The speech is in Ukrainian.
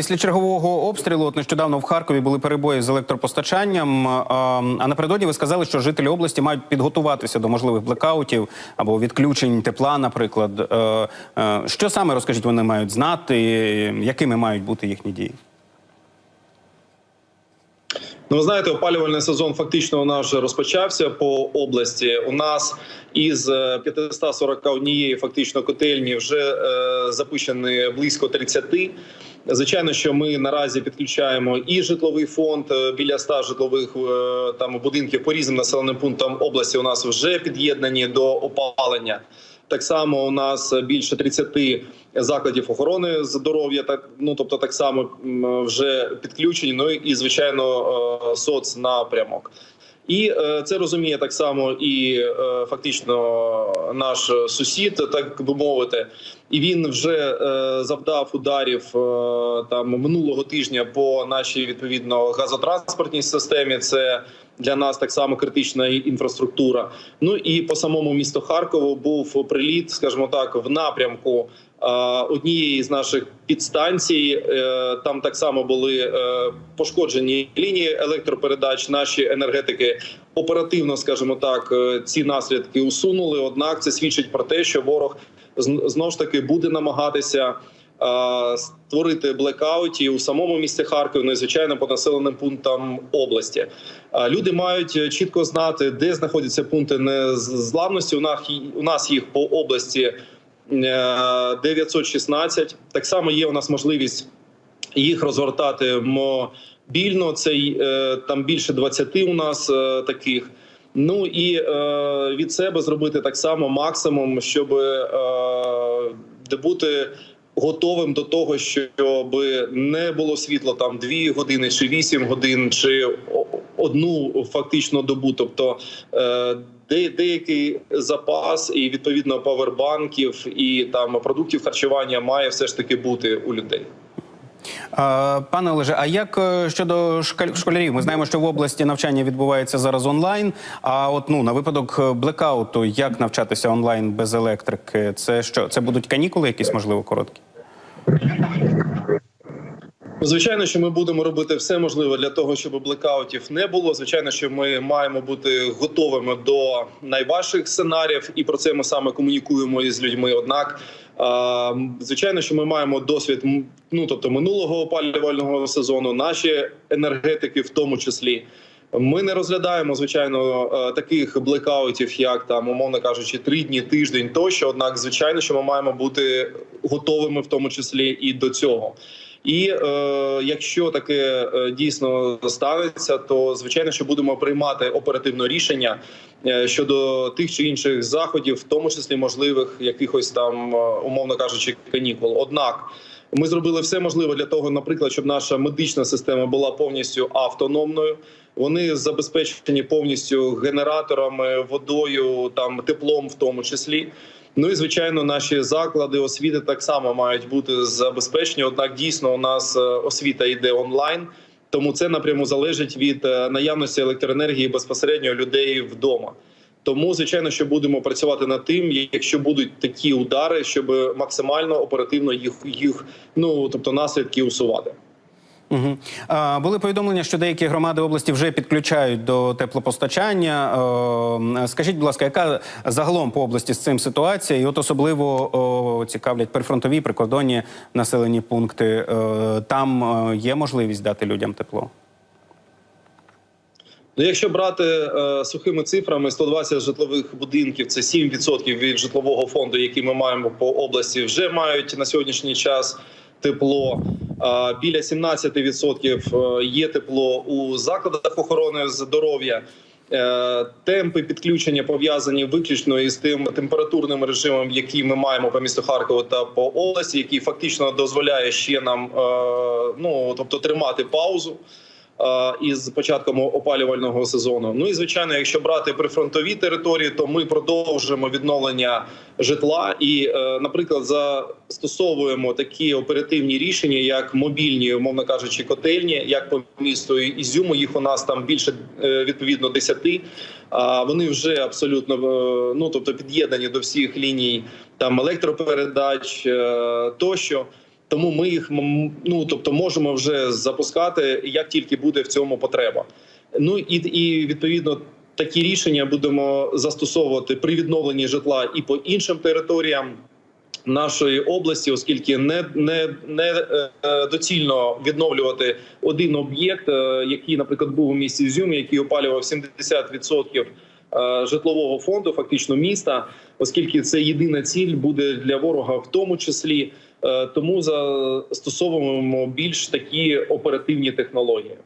Після чергового обстрілу от нещодавно в Харкові були перебої з електропостачанням. А, напередодні ви сказали, що жителі області мають підготуватися до можливих блекаутів або відключень тепла, наприклад. Е, е, Що саме розкажіть, вони мають знати, якими мають бути їхні дії? Ну, ви знаєте, опалювальний сезон фактично у нас вже розпочався по області. У нас із е, 541 фактично котельні вже е, запущені близько 30. Звичайно, що ми наразі підключаємо і житловий фонд е, біля 100 житлових е, там будинків по різним населеним пунктам області. У нас вже під'єднані до опалення. Так само у нас більше 30 закладів охорони здоров'я. Так ну тобто, так само вже підключені. Ну і звичайно, е, соцнапрямок. І е, це розуміє так само і е, фактично наш сусід, так би мовити, і він вже е, завдав ударів там минулого тижня по нашій відповідно газотранспортній системі. Це для нас так само критична інфраструктура. Ну і по самому місту Харкову був приліт, скажімо так, в напрямку однієї з наших підстанцій. Е, Там так само були е, пошкоджені лінії електропередач. Наші енергетики оперативно, скажімо так, е, ці наслідки усунули. Однак це свідчить про те, що ворог зн- знов ж таки буде намагатися. Створити блекауті у самому місті Харкові, ну і звичайно по населеним пунктам області. Люди мають чітко знати, де знаходяться пункти незламності. У нас у нас їх по області 916. Так само є у нас можливість їх розгортати мобільно. Це е, там більше 20 у нас е, таких. Ну і е, від себе зробити так само максимум, щоб е, бути готовим до того, щоб не було світло там 2 години чи 8 годин, чи одну фактично добу. Тобто е, де, деякий запас і відповідно павербанків і там продуктів харчування має все ж таки бути у людей. Пане Олеже, а як е, щодо школярів? Ми знаємо, що в області навчання відбувається зараз онлайн. А от ну на випадок е, блекауту, як навчатися онлайн без електрики? Це що? Це будуть канікули, якісь можливо короткі? Ну, Звичайно, що ми будемо робити все можливе для того, щоб блекаутів не було. Звичайно, що ми маємо бути готовими до найважчих сценаріїв, і про це ми саме комунікуємо із людьми. Однак, звичайно, що ми маємо досвід ну тобто минулого опалювального сезону, наші енергетики, в тому числі. Ми не розглядаємо звичайно таких блекаутів, як там, умовно кажучи, три дні, тиждень тощо. Однак, звичайно, що ми маємо бути готовими, в тому числі і до цього. І е, якщо таке е, дійсно станеться, то звичайно, що будемо приймати оперативно рішення е, щодо тих чи інших заходів, в тому числі можливих якихось там, е, умовно кажучи, канікул. Однак ми зробили все можливе для того, наприклад, щоб наша медична система була повністю автономною. Вони забезпечені повністю генераторами, водою, там теплом, в тому числі. Ну і звичайно, наші заклади освіти так само мають бути забезпечені. Однак дійсно у нас е, освіта йде онлайн, тому це напряму залежить від е, наявності електроенергії безпосередньо людей вдома. Тому, звичайно, що будемо працювати над тим, якщо будуть такі удари, щоб максимально оперативно їх їх ну тобто наслідки усувати. Угу. Були повідомлення, що деякі громади області вже підключають до теплопостачання. Е, скажіть, будь ласка, яка загалом по області з цим ситуація? І от особливо цікавлять прифронтові прикордонні населені пункти. Е, там е, є можливість дати людям тепло? Ну, якщо брати е, сухими цифрами, 120 житлових будинків це 7% від житлового фонду, який ми маємо по області, вже мають на сьогоднішній час тепло. Е, біля 17% є тепло у закладах охорони здоров'я. Е, Темпи підключення пов'язані виключно із тим температурним режимом, який ми маємо по місту Харкову та по області, який фактично дозволяє ще нам е, ну тобто тримати паузу е, із початком опалювального сезону. Ну і звичайно, якщо брати прифронтові території, то ми продовжуємо відновлення житла і, е, наприклад, застосовуємо такі оперативні рішення, як мобільні, умовно кажучи, котельні, як по місту Ізюму. Їх у нас там більше е, відповідно 10. А вони вже абсолютно е, ну тобто під'єднані до всіх ліній там електропередач тощо. Тому ми їх ну тобто можемо вже запускати, як тільки буде в цьому потреба. Ну і, і відповідно такі рішення будемо застосовувати при відновленні житла і по іншим територіям нашої області, оскільки не, не, не е, доцільно відновлювати один об'єкт, е, який, наприклад, був у місті Ізюмі, який опалював 70% е, житлового фонду, фактично міста, оскільки це єдина ціль буде для ворога, в тому числі. Е, Тому застосовуємо більш такі оперативні технології.